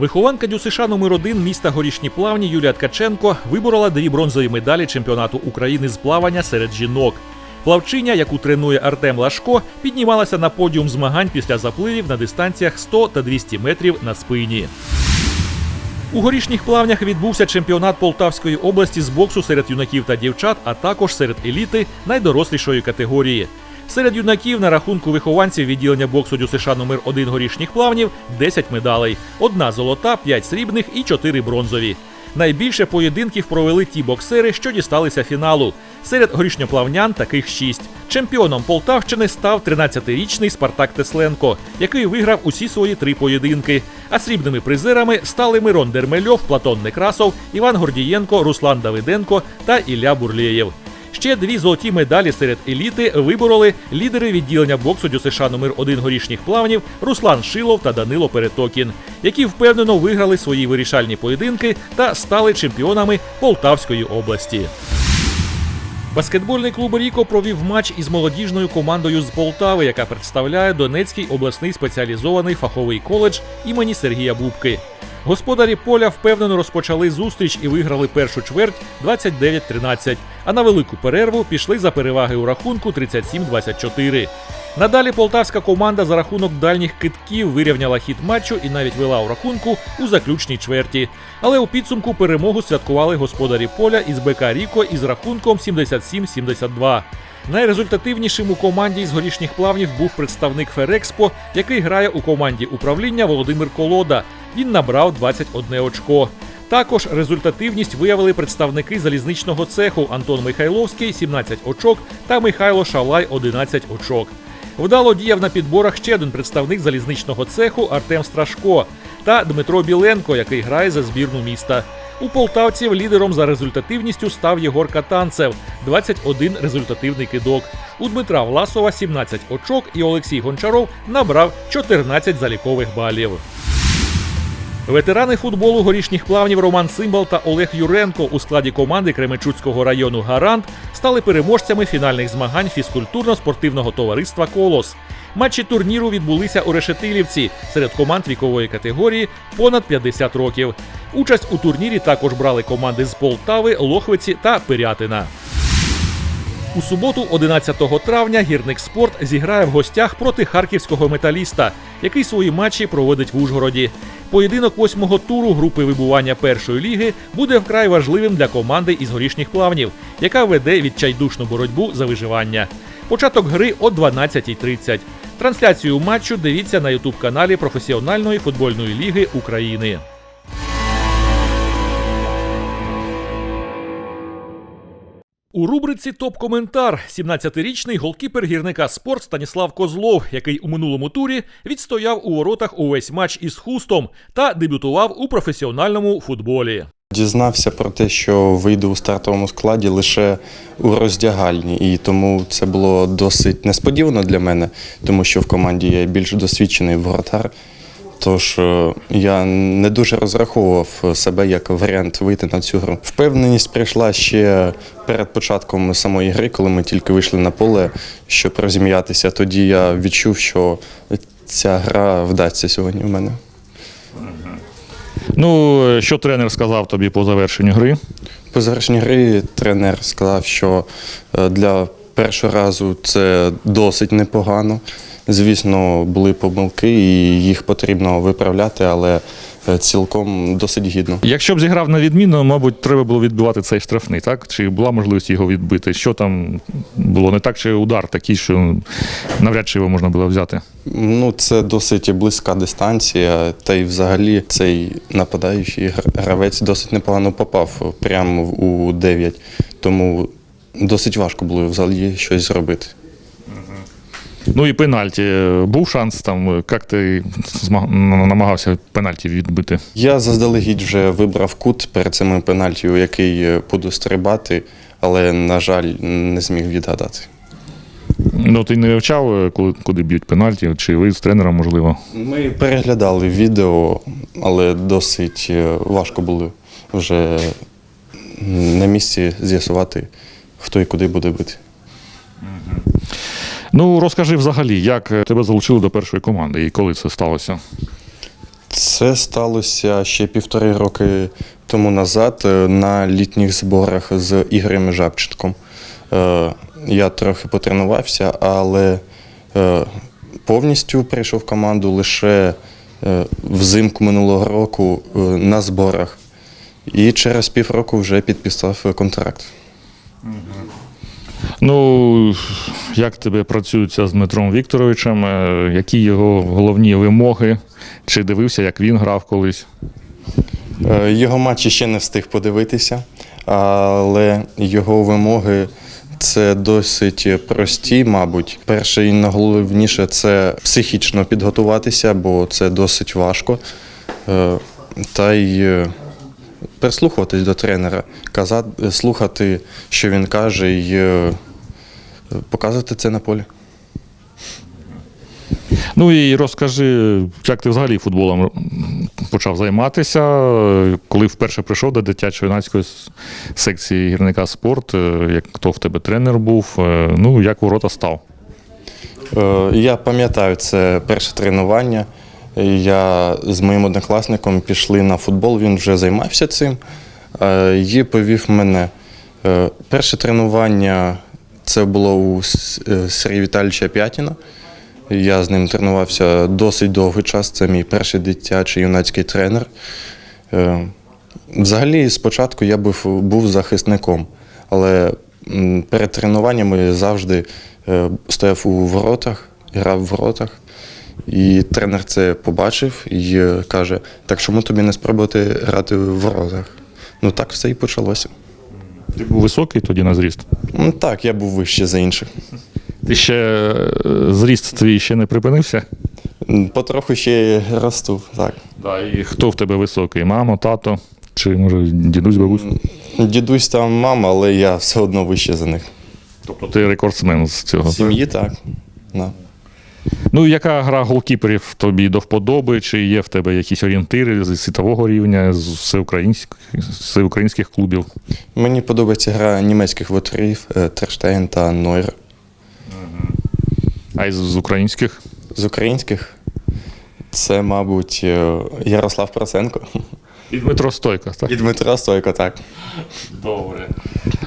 Вихованка ДЮСШ номер 1 міста Горішні Плавні Юлія Ткаченко виборола дві бронзові медалі чемпіонату України з плавання серед жінок. Плавчиня, яку тренує Артем Лашко, піднімалася на подіум змагань після запливів на дистанціях 100 та 200 метрів на спині. У горішніх плавнях відбувся чемпіонат Полтавської області з боксу серед юнаків та дівчат, а також серед еліти найдорослішої категорії. Серед юнаків на рахунку вихованців відділення боксу ДЮСШ номер 1 горішніх плавнів 10 медалей, одна золота, 5 срібних і 4 бронзові. Найбільше поєдинків провели ті боксери, що дісталися фіналу. Серед горішньоплавнян таких шість. Чемпіоном Полтавщини став 13-річний Спартак Тесленко, який виграв усі свої три поєдинки. А срібними призерами стали Мирон Дермельов, Платон Некрасов, Іван Гордієнко, Руслан Давиденко та Ілля Бурлєєв. Ще дві золоті медалі серед еліти вибороли лідери відділення боксу ДЮСШ номер 1 горішніх плавнів Руслан Шилов та Данило Перетокін, які впевнено виграли свої вирішальні поєдинки та стали чемпіонами Полтавської області. Баскетбольний клуб Ріко провів матч із молодіжною командою з Полтави, яка представляє Донецький обласний спеціалізований фаховий коледж імені Сергія Бубки. Господарі поля впевнено розпочали зустріч і виграли першу чверть 29-13, а на велику перерву пішли за переваги у рахунку 37-24. Надалі полтавська команда за рахунок дальніх китків вирівняла хід матчу і навіть вела у рахунку у заключній чверті. Але у підсумку перемогу святкували господарі поля із БК Ріко із рахунком 77-72. Найрезультативнішим у команді з горішніх плавнів був представник Ферекспо, який грає у команді управління Володимир Колода. Він набрав 21 очко. Також результативність виявили представники залізничного цеху Антон Михайловський 17 очок та Михайло Шалай 11 очок. Вдало діяв на підборах ще один представник залізничного цеху Артем Страшко та Дмитро Біленко, який грає за збірну міста. У полтавців лідером за результативністю став Єгор Катанцев 21 результативний кидок. У Дмитра Власова 17 очок і Олексій Гончаров набрав 14 залікових балів. Ветерани футболу горішніх плавнів Роман Цимбал та Олег Юренко у складі команди Кременчуцького району Гарант стали переможцями фінальних змагань фізкультурно-спортивного товариства Колос. Матчі турніру відбулися у Решетилівці серед команд вікової категорії понад 50 років. Участь у турнірі також брали команди з Полтави, Лохвиці та Пирятина. У суботу, 11 травня, гірник спорт зіграє в гостях проти харківського металіста, який свої матчі проводить в Ужгороді. Поєдинок восьмого туру групи вибування першої ліги буде вкрай важливим для команди із горішніх плавнів, яка веде відчайдушну боротьбу за виживання. Початок гри о 12.30. Трансляцію матчу дивіться на ютуб-каналі професіональної футбольної ліги України. У рубриці Топ-коментар 17-річний голкіпер гірника спорт Станіслав Козлов, який у минулому турі відстояв у воротах увесь матч із хустом та дебютував у професіональному футболі. Дізнався про те, що вийду у стартовому складі лише у роздягальні, і тому це було досить несподівано для мене, тому що в команді є більш досвідчений воротар. Тож е, я не дуже розраховував себе як варіант вийти на цю гру. Впевненість прийшла ще перед початком самої гри, коли ми тільки вийшли на поле, щоб розім'ятися. Тоді я відчув, що ця гра вдасться сьогодні в мене. Ну, що тренер сказав тобі по завершенню гри? По завершенні гри тренер сказав, що е, для першого разу це досить непогано. Звісно, були помилки, і їх потрібно виправляти, але е, цілком досить гідно. Якщо б зіграв на відміну, мабуть, треба було відбивати цей штрафний, так? Чи була можливість його відбити? Що там було не так, чи удар такий, що навряд чи його можна було взяти? Ну, це досить близька дистанція, та й взагалі цей нападаючий гравець досить непогано попав прямо у 9, тому досить важко було взагалі щось зробити. Ну і пенальті. Був шанс там, як ти намагався пенальті відбити? Я заздалегідь вже вибрав кут перед цими пенальті, у який е, буду стрибати, але, на жаль, не зміг відгадати. Ну, ти не вивчав, е, куди б'ють пенальті, чи ви з тренером, можливо? Ми переглядали відео, але досить е, важко було вже на місці з'ясувати, хто і куди буде бити. Ну, розкажи взагалі, як е, тебе залучили до першої команди і коли це сталося? Це сталося ще півтори роки тому назад е, на літніх зборах з Ігорем Жабченком. Е, Я трохи потренувався, але повністю прийшов в команду лише взимку минулого року на зборах. І через півроку вже підписав контракт. Ну, як тебе працюється з Дмитром Вікторовичем? Е, Які його головні вимоги? Чи дивився, як він грав колись? Е, Його матчі ще не встиг подивитися, але його вимоги це досить прості, мабуть. Перше і найголовніше це психічно підготуватися, бо це досить важко. Е, Та й прислухуватись до тренера, казати, слухати, що він каже, і показувати це на полі. Ну і розкажи, як ти взагалі футболом почав займатися, коли вперше прийшов до дитячо-юнацької секції гірника спорт, е, як хто в тебе тренер був, е, ну як ворота став. Е, Я пам'ятаю це перше тренування. Я з моїм однокласником пішли на футбол, він вже займався цим і повів мене. Перше тренування це було у е, Сергія Віталійовича П'ятіна. Я з ним тренувався досить довгий час. Це мій перший дитячий юнацький тренер. Е, Взагалі, спочатку я був, захисником, але перед тренуваннями завжди е, стояв у воротах, грав в воротах. І тренер це побачив і каже: так чому тобі не спробувати грати в воротах? Ну так все і почалося. Ти був високий тоді на зріст. Ну так, я був вище за інших. Ти ще е, зріст твій ще не припинився? М, Потроху ще росту, так. Да, і хто в тебе високий? Мама, тато? Чи може дідусь, бабусь? Дідусь там мама, але я все одно вище за них. Тобто ти рекордсмен з цього. В сім'ї так. Да. Ну, яка гра голкіперів тобі до вподоби? Чи є в тебе якісь орієнтири з світового рівня, з всеукраїнських, з всеукраїнських клубів? Мені подобається гра німецьких воротарів е, Терштейн та Нойер. А із з українських? З українських це, мабуть, е, Ярослав Проценко І Дмитро Стойко, так? і Дмитро Стойко, так. Добре.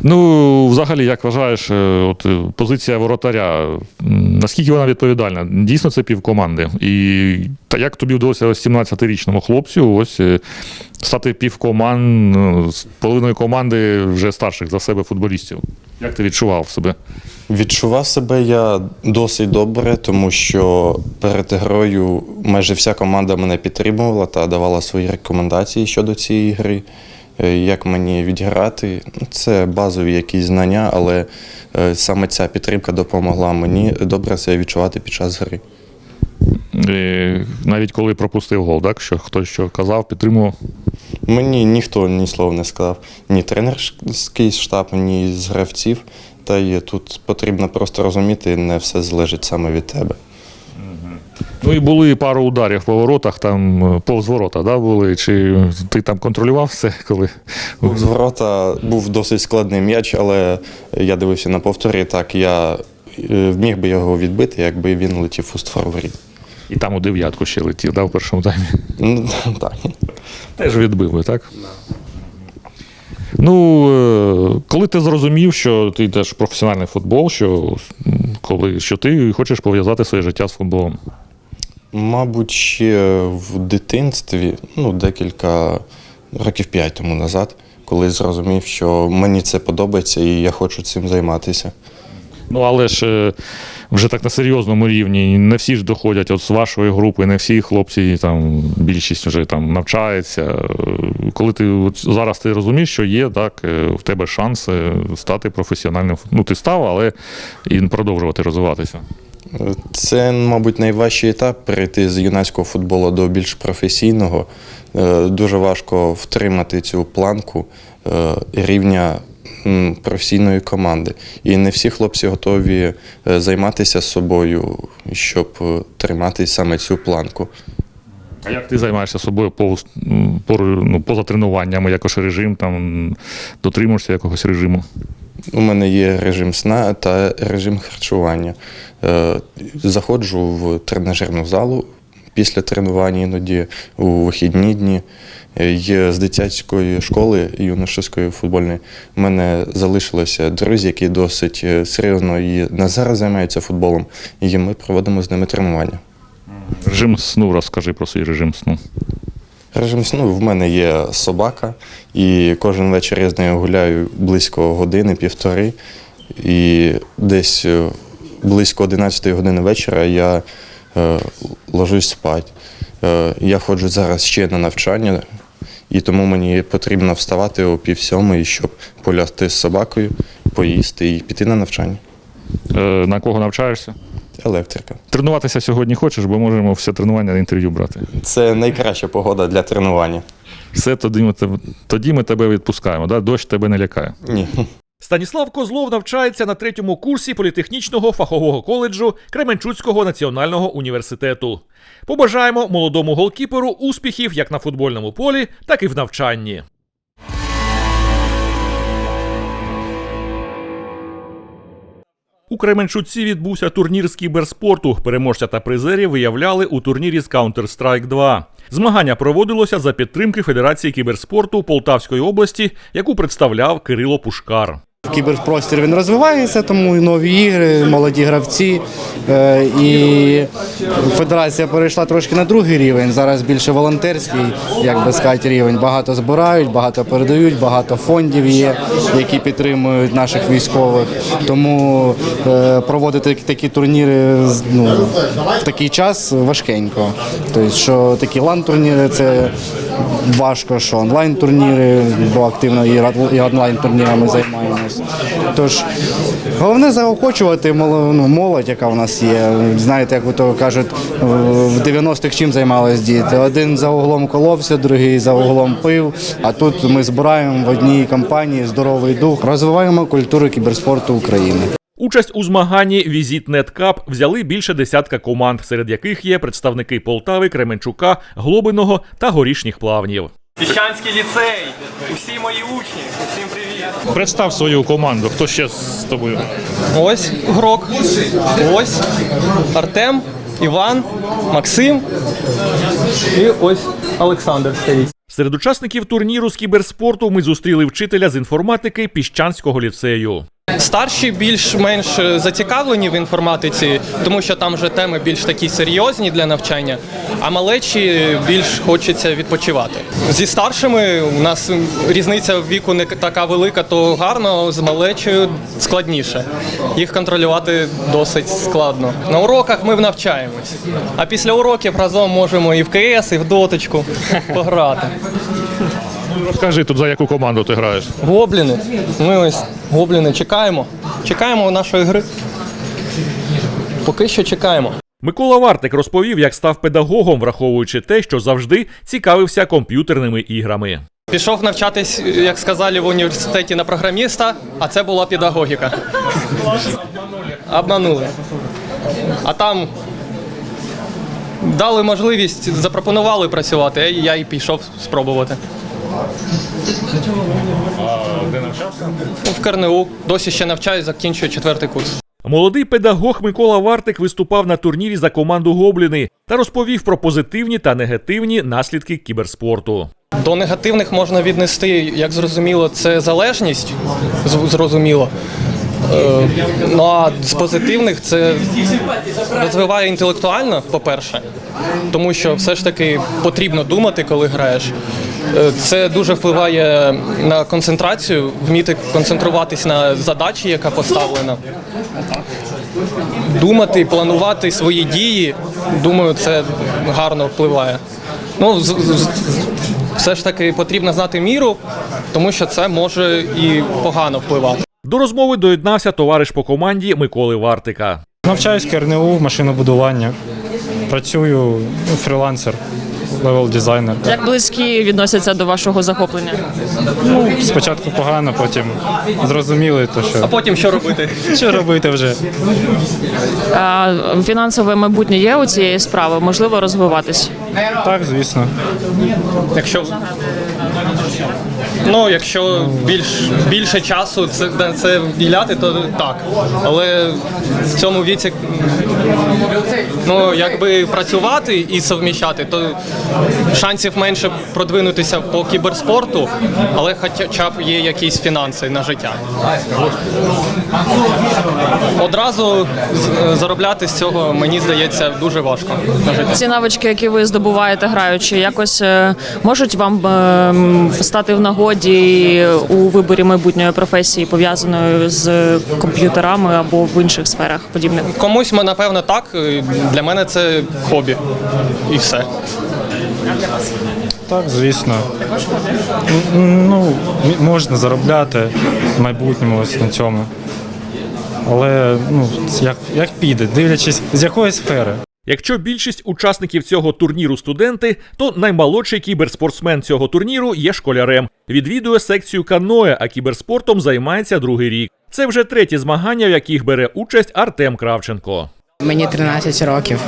Ну, взагалі, як вважаєш, е, от позиція воротаря, м, наскільки вона відповідальна? Дійсно, це півкоманди. І та як тобі вдалося 17-річному хлопцю ось е, стати півкоманд, з половиною команди вже старших за себе футболістів? Як ти відчував себе? Відчував себе я досить добре, тому що перед грою майже вся команда мене підтримувала та давала свої рекомендації щодо цієї гри, е, як мені відіграти. Ну, Це базові якісь знання, але е, саме ця підтримка допомогла мені добре себе відчувати під час гри. Е, Навіть коли пропустив гол, так? Що хтось що казав, підтримував. Мені ніхто ні слова не сказав, ні тренерський штаб, ні з гравців. Та й тут потрібно просто розуміти, не все залежить саме від тебе. Ну і були пару ударів по воротах, там е, повз ворота, да, були. Чи ти там контролював все, коли З ворота був досить складний м'яч, але я дивився на повторі. Так, я е, вміг би його відбити, якби він летів у створ воріт. і там у дев'ятку ще летів, да, в першому таймі. Ну, так. Теж відбив би, так? Ну, е, коли ти зрозумів, що ти йдеш в професіональний футбол, що, коли, що ти хочеш пов'язати своє життя з футболом. Мабуть, ще в дитинстві, ну, декілька років п'ять тому назад, коли зрозумів, що мені це подобається і я хочу цим займатися. Ну, але ж е, вже так на серйозному рівні. Не всі ж доходять от з вашої групи, не всі хлопці, там більшість вже там навчається. Коли ти от зараз ти розумієш, що є, так, е, в тебе шанс е, стати професіональним. Ну, ти став, але і продовжувати розвиватися. Це, мабуть, найважчий етап перейти з юнацького футболу до більш професійного. Е, Дуже важко втримати цю планку е, рівня професійної команди. І не всі хлопці готові е, займатися собою, щоб тримати саме цю планку. А як ти займаєшся собою м, пору- ну, поза тренуваннями, якось режим, там, дотримуєшся якогось режиму? У мене є режим сна та режим харчування. Е, Заходжу в тренажерну залу після тренувань, іноді у вихідні дні. Е, Є з дитячої школи юношеської футбольної. У мене залишилися друзі, які досить е, серйозно і на зараз займаються футболом. І ми проводимо з ними тренування. Режим сну, розкажи про свій режим сну. Режим сну в мене є собака, і кожен вечір я з нею гуляю близько години, півтори. І десь е, близько 11 години вечора я е, ложусь спати. Е, я ходжу зараз ще на навчання, і тому мені потрібно вставати о пів сьомої, щоб полягти з собакою, поїсти і піти на навчання. Е, на кого навчаєшся? Електрика. Тренуватися сьогодні хочеш, бо можемо все тренування на інтерв'ю брати. Це найкраща погода для тренування. Все, тоді ми тебе, тоді ми тебе відпускаємо. Да? Дощ тебе не лякає. Ні. Станіслав Козлов навчається на третьому курсі політехнічного фахового коледжу Кременчуцького національного університету. Побажаємо молодому голкіперу успіхів як на футбольному полі, так і в навчанні. У Кременчуці відбувся турнір з кіберспорту. Переможця та призерів виявляли у турнірі з Counter-Strike 2. Змагання проводилося за підтримки Федерації кіберспорту Полтавської області, яку представляв Кирило Пушкар. Кіберпростір він розвивається, тому і нові ігри, молоді гравці. Е, І федерація перейшла трошки на другий рівень. Зараз більше волонтерський, як би сказати, рівень. Багато збирають, багато передають, багато фондів є, які підтримують наших військових. Тому е, проводити такі турніри ну, в такий час важкенько. Тобто, що такі лан-турніри це важко, що онлайн-турніри, бо активно і онлайн-турнірами займаємось. Тож головне заохочувати ну, молодь, яка в нас є. Знаєте, як то кажуть, в 90-х чим займались діти? Один за углом коловся, другий за углом пив. А тут ми збираємо в одній компанії здоровий дух, розвиваємо культуру кіберспорту України. Участь у змаганні Візит Неткап взяли більше десятка команд, серед яких є представники Полтави, Кременчука, Глобиного та горішніх плавнів. Піщанський ліцей, усі мої учні, усім привіт. Представ свою команду. Хто ще з тобою? Ось Грок, ось Артем, Іван, Максим і ось Олександр стоїть. Серед учасників турніру з кіберспорту ми зустріли вчителя з інформатики Піщанського ліцею. Старші більш-менш зацікавлені в інформатиці, тому що там вже теми більш такі серйозні для навчання, а малечі більш хочеться відпочивати. Зі старшими у нас різниця в віку не така велика, то гарно, з малечою складніше. Їх контролювати досить складно. На уроках ми навчаємось, а після уроків разом можемо і в КС, і в доточку пограти. Розкажи тут за яку команду ти граєш. Гобліни. Ми ось гобліни чекаємо. Чекаємо нашої гри. Поки що чекаємо. Микола Вартик розповів, як став педагогом, враховуючи те, що завжди цікавився комп'ютерними іграми. Пішов навчатись, як сказали, в університеті на програміста, а це була педагогіка. Обманули. А там дали можливість, запропонували працювати, а я і пішов спробувати. Де навчався? В КРНУ досі ще навчаюсь, закінчую четвертий курс. Молодий педагог Микола Вартик виступав на турнірі за команду Гобліни та розповів про позитивні та негативні наслідки кіберспорту. До негативних можна віднести, як зрозуміло, це залежність. Зрозуміло. Е, Ну а з позитивних це розвиває інтелектуально, по-перше, тому що все ж таки потрібно думати, коли граєш. Е, Це дуже впливає на концентрацію, вміти концентруватись на задачі, яка поставлена. Думати, і планувати свої дії, думаю, це гарно впливає. Ну, з- з- все ж таки потрібно знати міру, тому що це може і погано впливати. До розмови доєднався товариш по команді Миколи Вартика. Навчаюсь КРНУ, машинобудування. Працюю ну, фрілансер, левел дизайнер. Як близькі відносяться до вашого захоплення? Спочатку погано, потім зрозуміли, то що. А потім що робити? що робити вже. А, фінансове майбутнє є у цієї справи, можливо розвиватись. Так, звісно. Якщо ну, якщо більш більше часу це, на це вділяти, то так. Але в цьому віці ну, якби працювати і совміщати, то шансів менше продвинутися по кіберспорту, але хоча б є якісь фінанси на життя. Одразу з- заробляти з цього, мені здається, дуже важко на життя. Ці навички, які ви здобуваєте граючи, якось е, можуть вам е, стати в нагоді у виборі майбутньої професії, пов'язаної з комп'ютерами або в інших сферах подібних. Комусь, напевно, так. Для мене це хобі. І все. Так, звісно. Ну, можна заробляти в майбутньому ось на цьому. Але ну, як, як піде, дивлячись, з якої сфери. Якщо більшість учасників цього турніру студенти, то наймолодший кіберспортсмен цього турніру є школярем. Відвідує секцію каноe, а кіберспортом займається другий рік. Це вже треті змагання, в яких бере участь Артем Кравченко. Мені 13 років.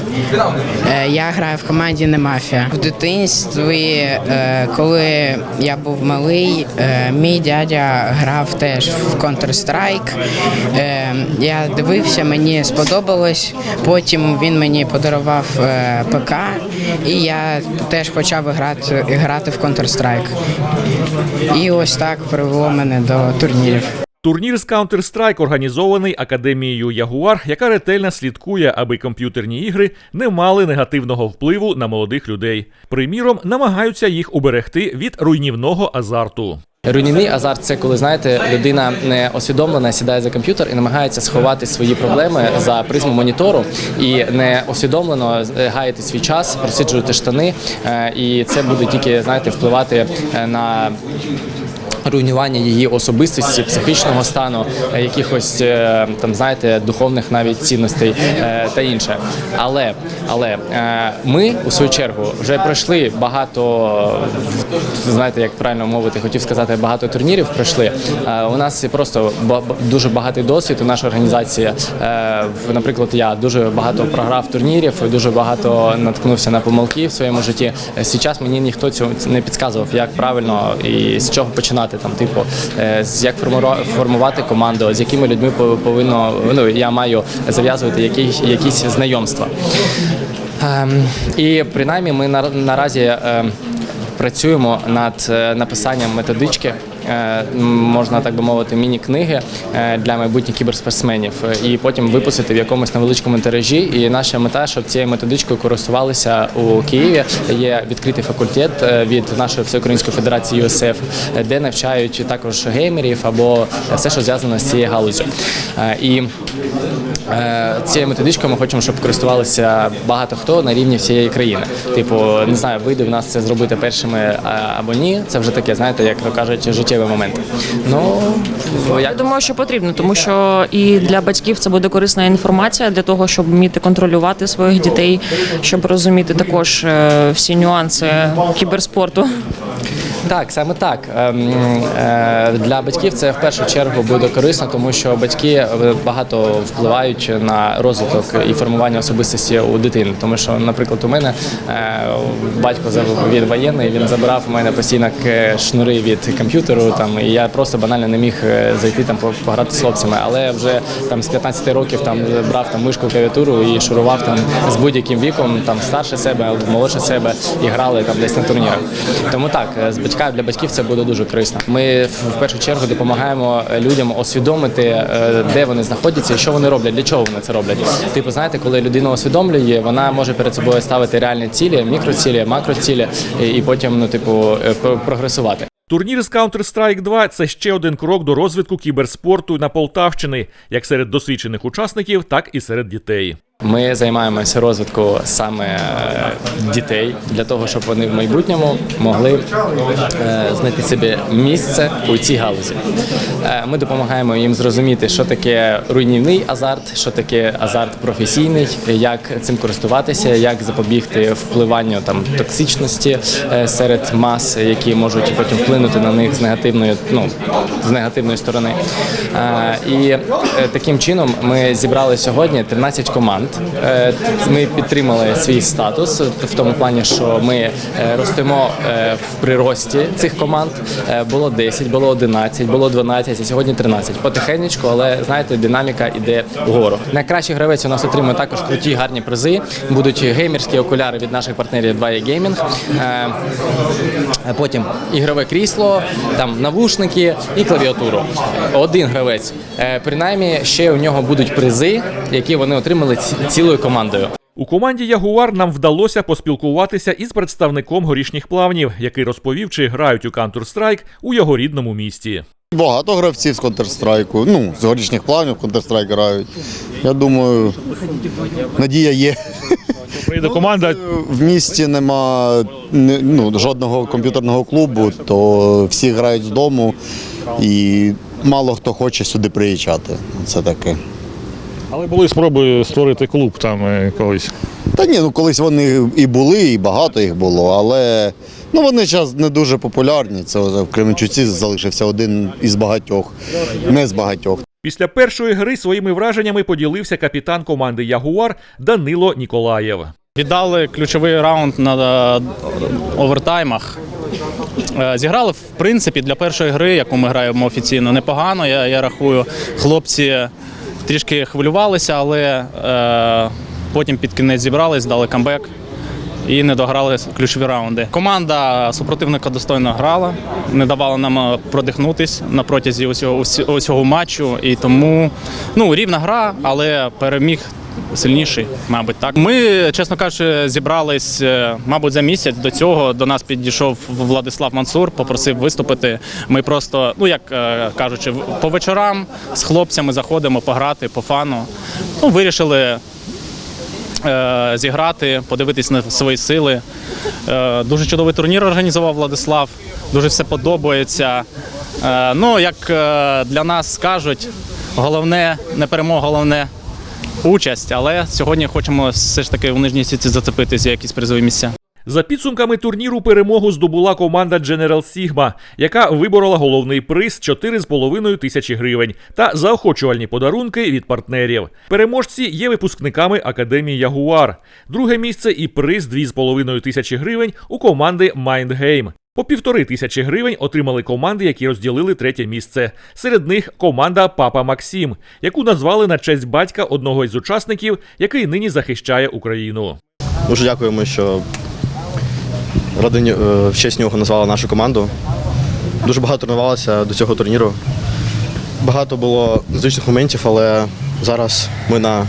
Е, Я граю в команді не мафія. В дитинстві, е, коли я був малий, е, мій дядя грав теж в Counter-Strike. Я дивився, мені сподобалось. Потім він мені подарував ПК, і я теж почав грати, грати в Counter-Strike. І ось так привело мене до турнірів. Турнір з Counter-Strike організований академією Ягуар, яка ретельно слідкує, аби комп'ютерні ігри не мали негативного впливу на молодих людей. Приміром, намагаються їх уберегти від руйнівного азарту. Руйнівний азарт це коли знаєте, людина не усвідомлена сідає за комп'ютер і намагається сховати свої проблеми за призму монітору і не усвідомлено е, гаяти свій час, просиджувати штани, е, і це буде тільки знаєте впливати е, на. Руйнування її особистості, психічного стану, е, якихось е, там знаєте, духовних навіть цінностей е, та інше. Але але ми у свою чергу вже пройшли багато знаєте, як правильно мовити, хотів сказати, багато турнірів пройшли. У нас просто дуже багатий досвід у нашій організації. Наприклад, я дуже багато програв турнірів, дуже багато наткнувся на помилки в своєму житті. Зараз мені ніхто цього не підказував, як правильно і з чого починати. Там, типу, е, як формувати команду, з якими людьми повинно ну я маю зав'язувати якісь якісь знайомства. Ем, і принаймні ми на, наразі ем, працюємо над е, написанням методички. Е, Можна так би мовити, міні-книги е, для майбутніх кіберспортсменів, е, і потім випустити в якомусь невеличкому тиражі. І наша мета, щоб цією методичкою користувалися у Києві. Є відкритий факультет від нашої всеукраїнської федерації USF, де навчають також геймерів або все, що зв'язано з цією галузю. І Цією методичкою ми хочемо, щоб користувалися багато хто на рівні всієї країни. Типу, не знаю, вийде в нас це зробити першими або ні. Це вже таке, знаєте, як кажуть, життєвий момент. Ну Я як думаю, що потрібно, тому що і для батьків це буде корисна інформація для того, щоб вміти контролювати своїх дітей, щоб розуміти також е, всі нюанси кіберспорту. Так, саме так. Ем, е, Для батьків це в першу чергу буде корисно, тому що батьки е, багато впливають на розвиток і формування особистості у дитини. Тому що, наприклад, у мене е, батько від воєнний, він забирав у мене постійно шнури від комп'ютеру, там і я просто банально не міг зайти там пограти з хлопцями. Але вже там з 15 років там брав там мишку клавіатуру і шурував там з будь-яким віком, там старше себе молодше себе і грали там десь на турнірах. Тому так, з батька для батьків це буде дуже корисно. Ми в першу чергу допомагаємо людям усвідомити, е, де вони знаходяться і що вони роблять, для чого вони це роблять. Типу, знаєте, коли людина усвідомлює, вона може перед собою ставити реальні цілі, мікроцілі, макроцілі, і, потім, ну, типу, е, про- прогресувати. Турнір з Counter-Strike 2 – це ще один крок до розвитку кіберспорту на Полтавщини, як серед досвідчених учасників, так і серед дітей. Ми займаємося розвитком саме е, дітей для того, щоб вони в майбутньому могли е, знайти собі місце у цій галузі. Е, Ми допомагаємо їм зрозуміти, що таке руйнівний азарт, що таке азарт професійний, як цим користуватися, як запобігти впливанню там токсичності серед мас, які можуть потім вплинути на них з негативної, ну з негативної сторони. І таким чином ми зібрали сьогодні 13 команд. Команд. Е, Ми підтримали свій статус в тому плані, що ми е, ростемо е, в прирості цих команд. Було 10, було 11, було 12, а сьогодні 13. Потихенечку, але знаєте, динаміка йде вгору. Найкращий гравець у нас отримує також круті гарні призи. Будуть геймерські окуляри від наших партнерів 2 Gaming. Потім ігрове крісло, там навушники і клавіатуру. Один гравець. Принаймні, ще у нього будуть призи, які вони отримали ці- цілою командою. У команді Ягуар нам вдалося поспілкуватися із представником горішніх плавнів, який розповів, чи грають у Counter-Strike у його рідному місті. Багато гравців з Counter-Strike, ну, з горішніх планів Counter-Strike грають. Я думаю, надія є. Прийде команда, В місті нема не- ну, жодного комп'ютерного клубу, то всі грають з дому і мало хто хоче сюди приїжджати. Це таке. Але були спроби створити клуб там е, колись. Та ні, ну колись вони і були, і багато їх було, але ну, вони зараз не дуже популярні. Це в Кременчуці залишився один із багатьох, не з багатьох. Після першої гри своїми враженнями поділився капітан команди Ягуар Данило Ніколаєв. Віддали ключовий раунд на е, овертаймах. Е, Зіграли, в принципі, для першої гри, яку ми граємо офіційно, непогано. Я, я рахую, хлопці трішки хвилювалися, але е, потім під кінець зібрались, дали камбек і не дограли ключові раунди. Команда супротивника достойно грала, не давала нам е, продихнутись на протязі усього, усього матчу. І тому ну, рівна гра, але переміг сильніший, мабуть, так. Ми, чесно кажучи, зібрались, е, мабуть, за місяць до цього. До нас підійшов Владислав Мансур, попросив виступити. Ми просто, ну як е, кажучи, по вечорам з хлопцями заходимо пограти по фану. Ну, вирішили е, зіграти, подивитись на свої сили. Дуже чудовий турнір організував Владислав. Дуже все подобається. Ну, як для нас кажуть, головне не перемога, головне участь. Але сьогодні хочемо все ж таки в нижній сітці зацепитися за якісь призові місця. За підсумками турніру перемогу здобула команда General Sigma, яка виборола головний приз 4,5 тисячі гривень та заохочувальні подарунки від партнерів. Переможці є випускниками Академії Ягуар. Друге місце і приз 2,5 тисячі гривень у команди Mindgame. По півтори тисячі гривень отримали команди, які розділили третє місце. Серед них команда Папа Максим, яку назвали на честь батька одного із учасників, який нині захищає Україну. Дуже дякуємо, що родині е, в честь нього назвали нашу команду. Дуже багато тренувалися до цього турніру. Багато було незвичних моментів, але зараз ми на,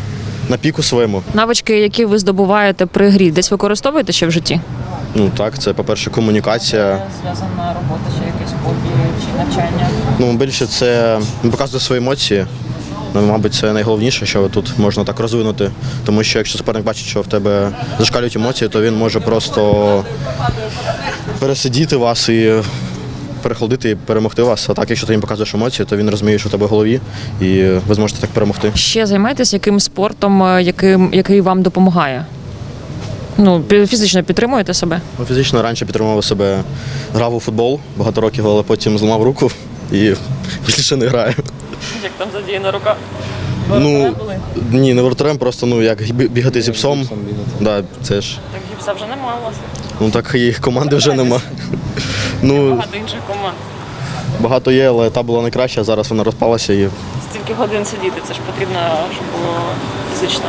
на піку своєму. Навички, які ви здобуваєте при грі, десь використовуєте ще в житті? Ну так, це, по-перше, комунікація. Зв'язана робота, чи якесь хобі чи навчання. Ну, більше це показувати свої емоції. Ну, мабуть, це найголовніше, що тут можна так розвинути. Тому що якщо суперник бачить, що в тебе зашкалюють емоції, то він може просто пересидіти вас і перехолодити і перемогти вас. А так, якщо ти їм показуєш емоції, то він розуміє, що в тебе в голові, і ви зможете так перемогти. Ще займаєтесь яким спортом, е, яким, який вам допомагає? Ну, фізично підтримуєте себе? Ну, Фізично раніше підтримував себе, грав у футбол багато років, але потім зламав руку і більше не граю. Як там задіяна рука? Ну, ні, не вратарем, просто ну, як бігати зі псом. Да, це ж. Так гіпса вже немає у вас. Ну так і команди вже нема. Ну, Багато інших команд. багато є, але та була найкраща, зараз вона розпалася і Стільки годин сидіти, це ж потрібно, щоб було фізично.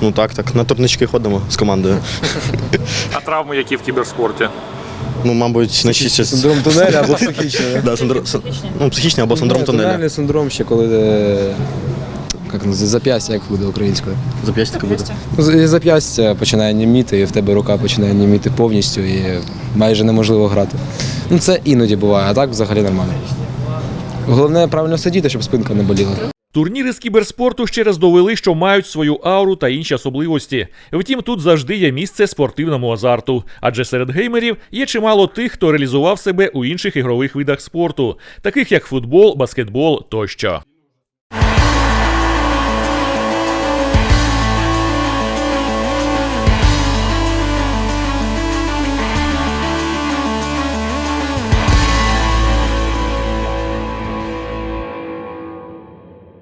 ну так, так. На турнички ходимо з командою. А травми, які в кіберспорті? Ну, мабуть, на шість. Синдром тунеля або психічний. Да, синдром, ну, психічний або синдром тунеля. Тунельний синдром ще коли. е, Як називається, зап'ястя, як буде українською. Зап'ястя буде. Ну, з- Зап'ястя починає німіти, і в тебе рука починає німіти повністю і майже неможливо грати. Ну це іноді буває, а так взагалі нормально. Головне правильно сидіти, щоб спинка не боліла. Турніри з кіберспорту ще раз довели, що мають свою ауру та інші особливості. Втім, тут завжди є місце спортивному азарту, адже серед геймерів є чимало тих, хто реалізував себе у інших ігрових видах спорту, таких як футбол, баскетбол тощо.